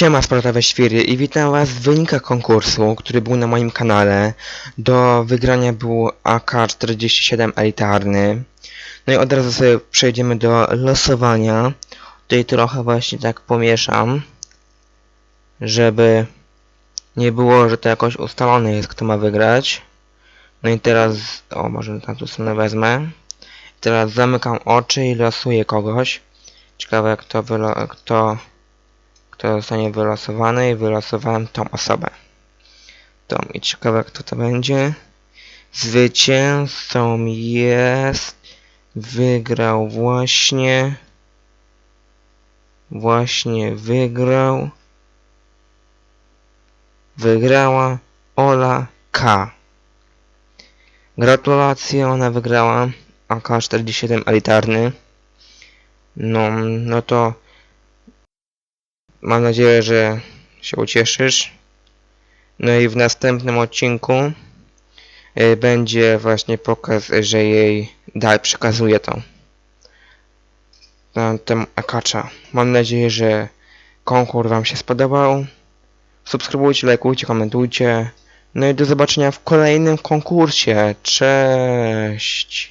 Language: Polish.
Siema sportowe świry i witam was w wynikach konkursu, który był na moim kanale. Do wygrania był AK-47 elitarny. No i od razu sobie przejdziemy do losowania. Tutaj trochę właśnie tak pomieszam, żeby nie było, że to jakoś ustalone jest, kto ma wygrać. No i teraz, o może na tu stronę wezmę. Teraz zamykam oczy i losuję kogoś. Ciekawe kto, kto kto zostanie wylosowany i wylosowałem tą osobę. Tą i ciekawe kto to będzie. Zwycięzcą jest wygrał właśnie właśnie wygrał wygrała Ola K. Gratulacje, ona wygrała AK-47 elitarny. No, no to Mam nadzieję, że się ucieszysz. No i w następnym odcinku y, będzie właśnie pokaz, że jej dalej przekazuje. Na tem akacza. Mam nadzieję, że konkurs Wam się spodobał. Subskrybujcie, lajkujcie, komentujcie. No i do zobaczenia w kolejnym konkursie. Cześć!